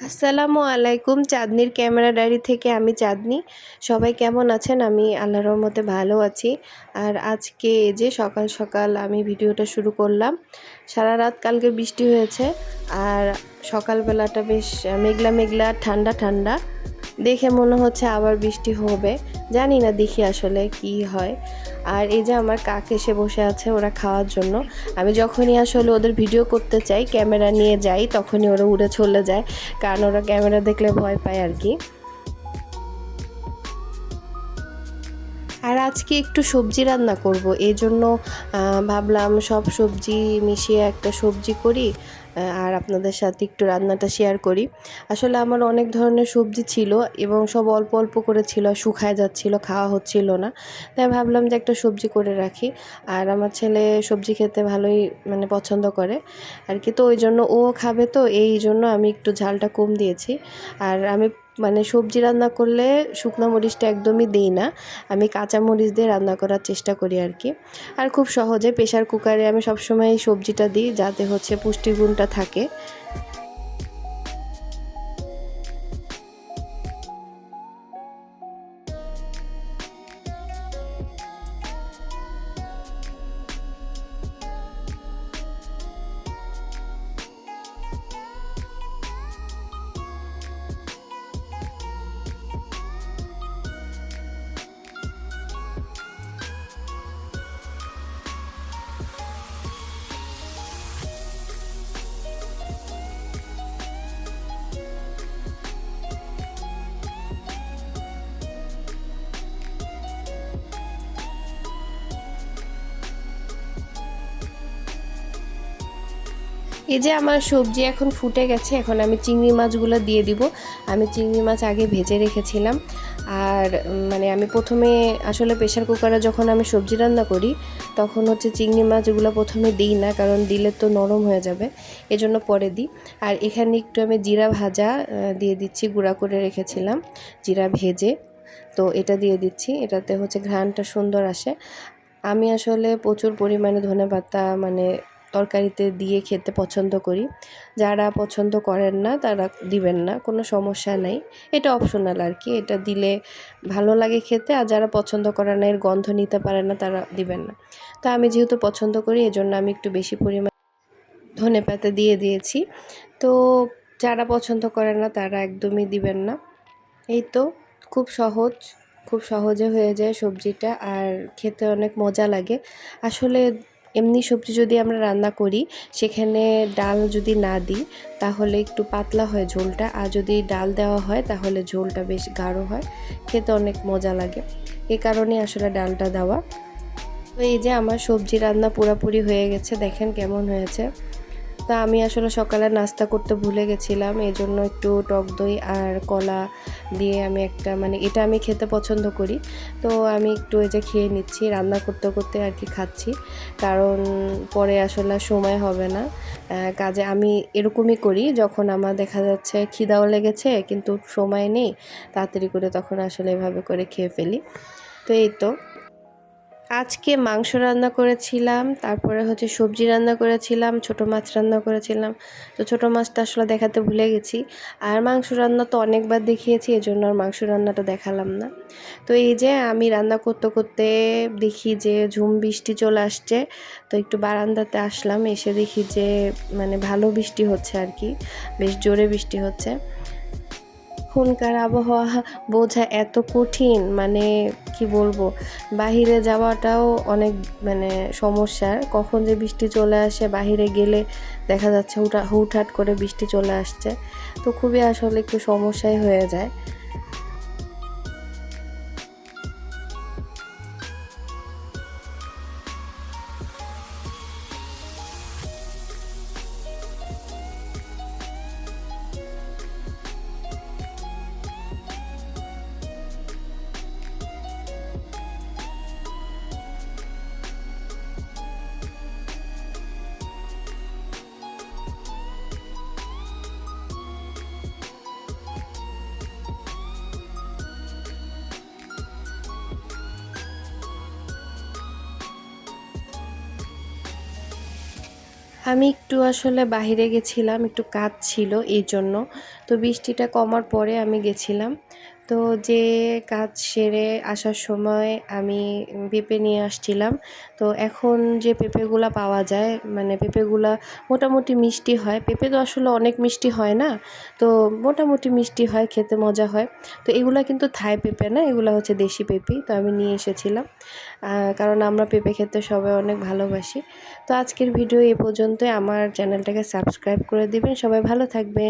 আসসালামু আলাইকুম, চাঁদনির camera diary থেকে আমি চাঁদনি। সবাই কেমন আছেন? আমি আল্লাহর রহমতে ভালো আছি। আর আজকে যে সকাল সকাল আমি ভিডিওটা শুরু করলাম, সারা রাত কালকে বৃষ্টি হয়েছে, আর সকালবেলাটা বেশ মেঘলা মেঘলা, ঠান্ডা ঠান্ডা। দেখে মনে হচ্ছে আবার বৃষ্টি হবে। জানি না দেখি আসলে কি হয়। আর এই যে আমার কাক এসে বসে আছে ওরা খাওয়ার জন্য। আমি যখনই আসলে ওদের ভিডিও করতে চাই, ক্যামেরা নিয়ে যাই, তখনই ওরা উড়ে চলে যায়। কারণ ওরা ক্যামেরা দেখলে ভয় পায় আর কি। আর আজকে একটু সবজি রান্না করব। এই জন্য ভাবলাম সব সবজি মিশিয়ে একটা সবজি করি আর আপনাদের সাথে একটু রান্নাটা শেয়ার করি। আসলে আমার অনেক ধরনের সবজি ছিল এবং সব অল্প অল্প করে ছিল শুকায় যাচ্ছিল, খাওয়া হচ্ছিল না। তাই ভাবলাম যে একটা সবজি করে রাখি। আর আমার ছেলে সবজি খেতে ভালোই মানে পছন্দ করে আর কি। তো ওই জন্য ও খাবে তো, এই জন্য আমি একটু ঝালটা কম দিয়েছি। আর আমি মানে সবজি রান্না করলে শুকনো মরিচটা একদমই দিই না। আমি কাঁচা মরিচ দিয়ে রান্না করার চেষ্টা করি আর কি আর খুব সহজে প্রেশার কুকারে আমি সবসময় সবজিটা দিই যাতে হচ্ছে পুষ্টিগুণটা থাকে। এই যে আমার সবজি এখন ফুটে গেছে, এখন আমি চিংড়ি মাছগুলো দিয়ে দিব। আমি চিংড়ি মাছ আগে ভেজে রেখেছিলাম। আর মানে আমি প্রথমে আসলে প্রেশার কুকারে যখন আমি সবজি রান্না করি, তখন হচ্ছে চিংড়ি মাছগুলো প্রথমে দিই না, কারণ দিলে তো নরম হয়ে যাবে। এজন্য পরে দিই। আর এখানে একটু আমি জিরা ভাজা দিয়ে দিচ্ছি, গুঁড়া করে রেখেছিলাম, জিরা ভেজে। তো এটা দিয়ে দিচ্ছি, এটাতে হচ্ছে ঘ্রাণটা সুন্দর আসে। আমি আসলে প্রচুর পরিমাণে ধনে পাতা মানে তরকারিতে দিয়ে খেতে পছন্দ করি। যারা পছন্দ করেন না, তারা দিবেন না, কোনো সমস্যা নেই। এটা অপশনাল আর কি এটা দিলে ভালো লাগে খেতে, আর যারা পছন্দ করে না, এর গন্ধ নিতে পারে না, তারা দিবেন না। তো আমি যেহেতু পছন্দ করি, এজন্য আমি একটু বেশি পরিমাণ ধনে পাতা দিয়ে দিয়েছি। তো যারা পছন্দ করে না, তারা একদমই দিবেন না। এই তো, খুব সহজ, খুব সহজে হয়ে যায় সবজিটা, আর খেতে অনেক মজা লাগে। আসলে এমনি সবজি যদি আমরা রান্না করি, সেখানে ডাল যদি না দিই, তাহলে একটু পাতলা হয় ঝোলটা। আর যদি ডাল দেওয়া হয়, তাহলে ঝোলটা বেশ গাঢ় হয়। খেতে অনেক মজা লাগে। এ কারণে আসলে ডালটা দেওয়া। তো এই যে আমার সবজি রান্না পুরোপুরি হয়ে গেছে, দেখেন কেমন হয়েছে। তা আমি আসলে সকালে নাস্তা করতে ভুলে গেছিলাম এই জন্য একটু টক দই আর কলা দিয়ে আমি একটা মানে এটা আমি খেতে পছন্দ করি। তো আমি একটু এই যে খেয়ে নিচ্ছি, রান্না করতে করতে আর কি খাচ্ছি। কারণ পরে আসলে সময় হবে না। কাজে আমি এরকমই করি, যখন আমার দেখা যাচ্ছে খিদাও লেগেছে কিন্তু সময় নেই, তাড়াতাড়ি করে তখন আসলে এভাবে করে খেয়ে ফেলি। তো এই তো। আজকে মাংস রান্না করেছিলাম, তারপরে হচ্ছে সবজি রান্না করেছিলাম, ছোট মাছ রান্না করেছিলাম। তো ছোট মাছটা আসলে দেখাতে ভুলে গেছি। আর মাংস রান্না তো অনেকবার দেখিয়েছি, এজন্য আর মাংস রান্নাটা দেখালাম না। তো এই যে আমি রান্না করতে করতে দেখি যে ঝুম বৃষ্টি চলে আসছে, তো একটু বারান্দাতে আসলাম, এসে দেখি যে মানে ভালো বৃষ্টি হচ্ছে আর কি, বেশ জোরে বৃষ্টি হচ্ছে। এখনকার আবহাওয়া বোঝা এত কঠিন মানে কি বলব? বাহিরে যাওয়াটাও অনেক মানে সমস্যার কখন যে বৃষ্টি চলে আসে, বাহিরে গেলে দেখা যাচ্ছে হুটা, হুটহাট করে বৃষ্টি চলে আসছে। তো খুবই আসলে একটু সমস্যাই হয়ে যায়। আমি একটু আসলে বাহিরে গেছিলাম, একটু কাজ ছিল এই জন্য। তো বৃষ্টিটা কমার পরে আমি গেছিলাম। তো যে কাজ সেরে আসার সময় আমি পেঁপে নিয়ে আসছিলাম। তো এখন যে পেঁপেগুলা পাওয়া যায় মানে পেঁপেগুলা মোটামুটি মিষ্টি হয়। পেঁপে তো আসলে অনেক মিষ্টি হয় না, তো মোটামুটি মিষ্টি হয়, খেতে মজা হয়। তো এগুলা কিন্তু থাই পেঁপে না, এগুলো হচ্ছে দেশি পেঁপে, তো আমি নিয়ে এসেছিলাম। কারণ আমরা পেঁপে খেতে সবাই অনেক ভালোবাসি। তো আজকের ভিডিও এই পর্যন্তই। আমার চ্যানেলটাকে সাবস্ক্রাইব করে দিবেন। সবাই ভালো থাকবে